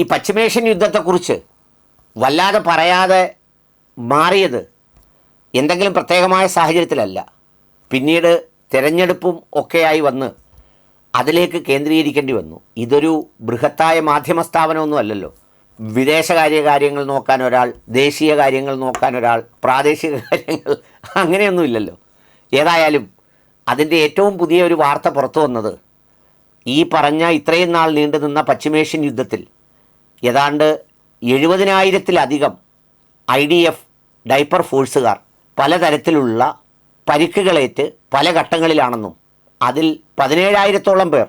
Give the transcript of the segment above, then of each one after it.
ഈ പശ്ചിമേഷ്യൻ യുദ്ധത്തെക്കുറിച്ച് വല്ലാതെ പറയാതെ മാറിയത് എന്തെങ്കിലും പ്രത്യേകമായ സാഹചര്യത്തിലല്ല. പിന്നീട് തിരഞ്ഞെടുപ്പും ഒക്കെയായി വന്ന് അതിലേക്ക് കേന്ദ്രീകരിക്കേണ്ടി വന്നു. ഇതൊരു ബൃഹത്തായ മാധ്യമ സ്ഥാപനമൊന്നുമല്ലല്ലോ വിദേശകാര്യ കാര്യങ്ങൾ നോക്കാൻ ഒരാൾ ദേശീയ കാര്യങ്ങൾ നോക്കാൻ ഒരാൾ പ്രാദേശിക കാര്യങ്ങൾ അങ്ങനെയൊന്നുമില്ലല്ലോ ഏതായാലും അതിന്റെ ഏറ്റവും പുതിയ ഒരു വാർത്ത പുറത്തു വന്നത് ഈ പറഞ്ഞ ഇത്രയും നാൾ നീണ്ടു നിന്ന പശ്ചിമേഷ്യൻ യുദ്ധത്തിൽ ഏതാണ്ട് എഴുപതിനായിരത്തിലധികം ഐ ഡി എഫ് ഡൈപ്പർ ഫോഴ്സുകാർ പലതരത്തിലുള്ള പരിക്കുകളേറ്റ് പല ഘട്ടങ്ങളിലാണെന്നും അതിൽ പതിനേഴായിരത്തോളം പേർ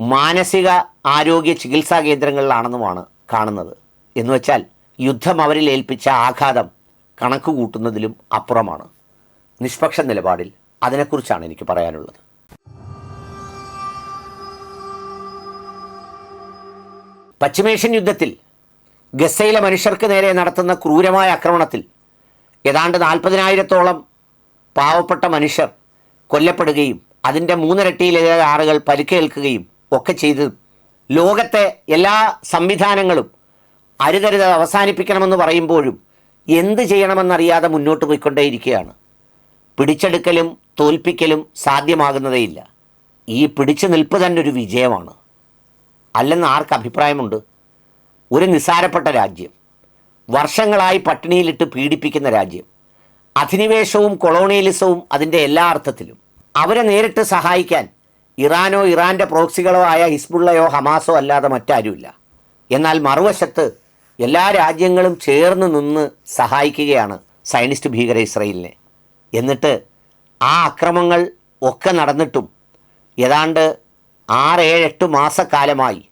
മാനസിക ആരോഗ്യ ചികിത്സാ കേന്ദ്രങ്ങളിലാണെന്നുമാണ് കാണുന്നത്. എന്ന് വെച്ചാൽ യുദ്ധം അവരിൽ ഏൽപ്പിച്ച ആഘാതം കണക്ക് കൂട്ടുന്നതിലും അപ്പുറമാണ്. നിഷ്പക്ഷ നിലപാടിൽ അതിനെക്കുറിച്ചാണ് എനിക്ക് പറയാനുള്ളത്. പശ്ചിമേഷ്യൻ യുദ്ധത്തിൽ ഗസയിലെ മനുഷ്യർക്ക് നേരെ നടത്തുന്ന ക്രൂരമായ ആക്രമണത്തിൽ ഏതാണ്ട് നാൽപ്പതിനായിരത്തോളം പാവപ്പെട്ട മനുഷ്യർ കൊല്ലപ്പെടുകയും അതിന്റെ മൂന്നിരട്ടിയിലേറെ ആളുകൾ പരിക്കേൽക്കുകയും ഒക്കെ ചെയ്ത് ലോകത്തെ എല്ലാ സംവിധാനങ്ങളും അരുതരുത് അവസാനിപ്പിക്കണമെന്ന് പറയുമ്പോഴും എന്ത് ചെയ്യണമെന്നറിയാതെ മുന്നോട്ട് പോയിക്കൊണ്ടേയിരിക്കുകയാണ്. പിടിച്ചെടുക്കലും തോൽപ്പിക്കലും സാധ്യമാകുന്നതേയില്ല. ഈ പിടിച്ചു നിൽപ്പ് തന്നെ ഒരു വിജയമാണ്. അല്ലെന്ന് ആർക്ക് അഭിപ്രായമുണ്ട്? ഒരു നിസാരപ്പെട്ട രാജ്യം വർഷങ്ങളായി പട്ടിണിയിലിട്ട് പീഡിപ്പിക്കുന്ന രാജ്യം അധിനിവേശവും കൊളോണിയലിസവും അതിന്റെ എല്ലാ അർത്ഥത്തിലും. അവരെ നേരിട്ട് സഹായിക്കാൻ ഇറാനോ ഇറാന്റെ പ്രോക്സികളോ ആയ ഹിസ്ബുള്ളയോ ഹമാസോ അല്ലാതെ മറ്റാരുമില്ല. എന്നാൽ മറുവശത്ത് എല്ലാ രാജ്യങ്ങളും ചേർന്ന് നിന്ന് സഹായിക്കുകയാണ് സയനിസ്റ്റ് ഭീകര ഇസ്രയേലിനെ. എന്നിട്ട് ആ അക്രമങ്ങൾ ഒക്കെ നടന്നിട്ടും ഏതാണ്ട് ആറ് ഏഴ് എട്ട് മാസക്കാലമായി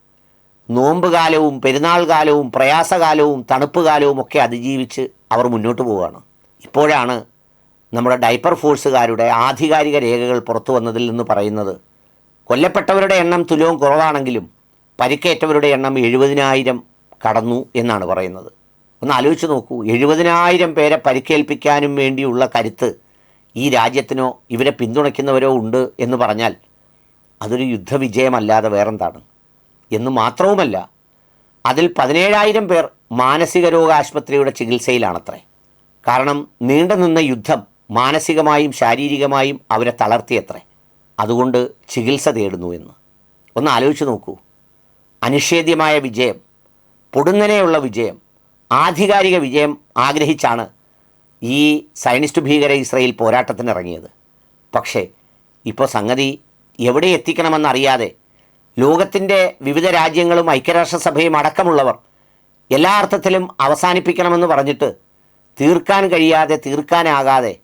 നോമ്പ് കാലവും പെരുന്നാൾ കാലവും പ്രയാസകാലവും തണുപ്പ് കാലവും ഒക്കെ അതിജീവിച്ച് അവർ മുന്നോട്ട് പോവുകയാണ്. ഇപ്പോഴാണ് നമ്മുടെ ഡൈപ്പർ ഫോഴ്സുകാരുടെ ആധികാരിക രേഖകൾ പുറത്തു വന്നതിൽ നിന്ന് പറയുന്നത് കൊല്ലപ്പെട്ടവരുടെ എണ്ണം തുലവും കുറവാണെങ്കിലും പരിക്കേറ്റവരുടെ എണ്ണം എഴുപതിനായിരം കടന്നു എന്നാണ് പറയുന്നത്. ഒന്ന് ആലോചിച്ച് നോക്കൂ എഴുപതിനായിരം പേരെ പരിക്കേൽപ്പിക്കാനും വേണ്ടിയുള്ള കരുത്ത് ഈ രാജ്യത്തിനോ ഇവരെ പിന്തുണയ്ക്കുന്നവരോ ഉണ്ട് എന്ന് പറഞ്ഞാൽ അതൊരു യുദ്ധവിജയമല്ലാതെ വേറെന്താണ്? എന്ന് മാത്രവുമല്ല അതിൽ പതിനേഴായിരം പേർ മാനസിക രോഗ ആശുപത്രിയുടെ ചികിത്സയിലാണത്രേ. കാരണം നീണ്ടുനിന്ന യുദ്ധം മാനസികമായും ശാരീരികമായും അവരെ തളർത്തിയത്രേ. അതുകൊണ്ട് ചികിത്സ തേടുന്നു എന്ന്. ഒന്ന് ആലോചിച്ച് നോക്കൂ. അനിഷേധ്യമായ വിജയം പൊടുന്നനെയുള്ള വിജയം ആധികാരിക വിജയം ആഗ്രഹിച്ചാണ് ഈ സയനിസ്റ്റ് ഭീകര ഇസ്രയേൽ പോരാട്ടത്തിനിറങ്ങിയത്. പക്ഷേ ഇപ്പോൾ സംഗതി എവിടെ എത്തിക്കണമെന്നറിയാതെ ലോകത്തിന്റെ വിവിധ രാജ്യങ്ങളും ഐക്യരാഷ്ട്രസഭയും അടക്കമുള്ളവർ എല്ലാ അർത്ഥത്തിലും അവസാനിപ്പിക്കണമെന്ന് പറഞ്ഞിട്ട് തീർക്കാൻ കഴിയാതെ തീർക്കാനാകാതെ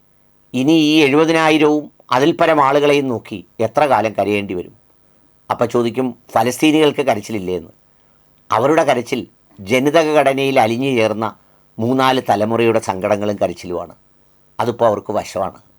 ഇനി ഈ എഴുപതിനായിരവും അതിൽ പരം ആളുകളെയും നോക്കി എത്ര കാലം കരയേണ്ടി വരും? അപ്പം ചോദിക്കും ഫലസ്തീനികൾക്ക് കരച്ചിലില്ലേ എന്ന്. അവരുടെ കരച്ചിൽ ജനിതക ഘടനയിൽ അലിഞ്ഞു ചേർന്ന മൂന്നാൽ തലമുറയുടെ സങ്കടങ്ങളും കരച്ചിലുമാണ്. അതിപ്പോൾ അവർക്ക് വശമാണ്.